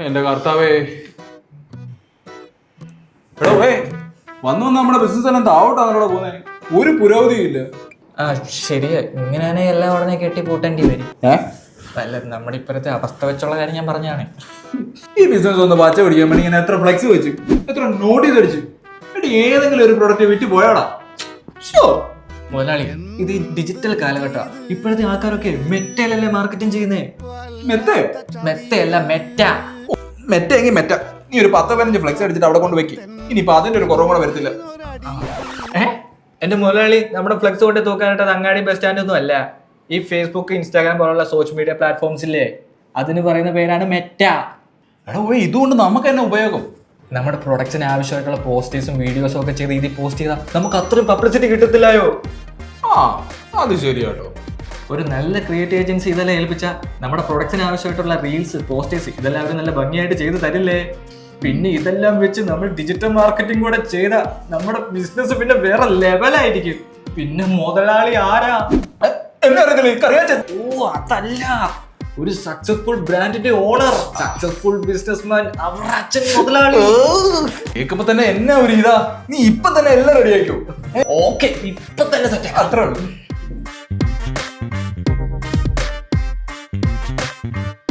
എന്റെ കർത്താവേ. എടോ വന്നു വന്ന് നമ്മുടെ ബിസിനസ് എല്ലാം താവോട്ടാണല്ലോ പോകുന്നത് ഒരു പുരോഗതിയും ഇല്ല. ആ ശരിയാ ഇങ്ങനെയാണെ എല്ലാം ഉടനെ കെട്ടി പൂട്ടേണ്ടി വരും. ഏ? അല്ല നമ്മുടെ ഇപ്പോഴത്തെ അവസ്ഥ വെച്ചുള്ള കാര്യം ഞാൻ പറഞ്ഞാണ്. ഈ ബിസിനസ് ഒന്ന് പച്ച പിടിക്കാൻ വേണ്ടി ഇങ്ങനെ എത്ര ഫ്ലെക്സ് വെച്ചു എത്ര നോട്ടീസ് അടിച്ചു എടി ഏതെങ്കിലും ഒരു പ്രൊഡക്റ്റ് വിറ്റ് പോയാടാ. ഷോ മുതലാളി ഇത് ഡിജിറ്റൽ കാലഘട്ടം ഇപ്പോഴത്തെ ആൾക്കാരൊക്കെ മെറ്റയിലല്ലേ മാർക്കറ്റിംഗ് ചെയ്യുന്നേ? മെത്തേ? മെത്തയല്ല മെറ്റ. മെറ്റ എങ്കിൽ മെറ്റ. നീ ഒരു പത്ത് പതിനഞ്ച് ഫ്ലെക്സ് അടിച്ചിട്ട് അവിടെ കൊണ്ട് വെക്കി. ഇനിയിപ്പോ അതിന്റെ ഒരു കുറവും കൂടെ വരത്തില്ല. എന്റെ മുതലാളി നമ്മുടെ ഫ്ലെക്സ് കൊണ്ട് തൂക്കാനായിട്ട് അത് അങ്ങാടി ബസ് സ്റ്റാൻഡ് ഒന്നും അല്ല. ഈ ഫേസ്ബുക്ക് ഇൻസ്റ്റാഗ്രാം പോലുള്ള സോഷ്യൽ മീഡിയ പ്ലാറ്റ്ഫോംസ് ഇല്ലേ? അതിന് പറയുന്ന പേരാണ് മെറ്റ. എടാ ഓ ഇതുകൊണ്ട് നമുക്ക് തന്നെ ഉപയോഗം? നമ്മുടെ പ്രൊഡക്ട്സിന് ആവശ്യമായിട്ടുള്ള പോസ്റ്റേഴ്സും വീഡിയോസും ഒക്കെ ചെയ്ത് ഇതിൽ പോസ്റ്റ് ചെയ്താൽ നമുക്ക് അത്രയും പബ്ലിസിറ്റി കിട്ടത്തില്ലായോ? ആ അത് ശരിയാട്ടോ. ഒരു നല്ല ക്രിയേറ്റീവ് ഏജൻസി ഇതെല്ലാം ഏൽപ്പിച്ച നമ്മുടെ പ്രൊഡക്ഷന് ആവശ്യമായിട്ടുള്ള റീൽസ് പോസ്റ്റേഴ്സ് ഇതെല്ലാം അവർ നല്ല ഭംഗിയായിട്ട് ചെയ്ത് തരില്ലേ? പിന്നെ ഇതെല്ലാം വെച്ച് നമ്മൾ ഡിജിറ്റൽ മാർക്കറ്റിംഗ് കൂടെ ചെയ്ത നമ്മുടെ ബിസിനസ് പിന്നെ വേറെ ലെവലായിരിക്കും പിന്നെ മുതലാളി ആരാ? ഓ അതല്ല. ഒരു സക്സസ്ഫുൾ ബ്രാൻഡിന്റെ ഓണർ സക്സസ്ഫുൾ ബിസിനസ്മാൻ അവരുടെ അച്ഛൻ മുതലാളി. കേൾക്കുമ്പോ തന്നെ എന്നാ ഒരു ഇതാ? നീ ഇപ്പൊ തന്നെ എല്ലാം റെഡി ആയിക്കോ. ഓക്കെ ഇപ്പൊ തന്നെ സെറ്റ് അത്രേ ഉള്ളൂ. Thank you.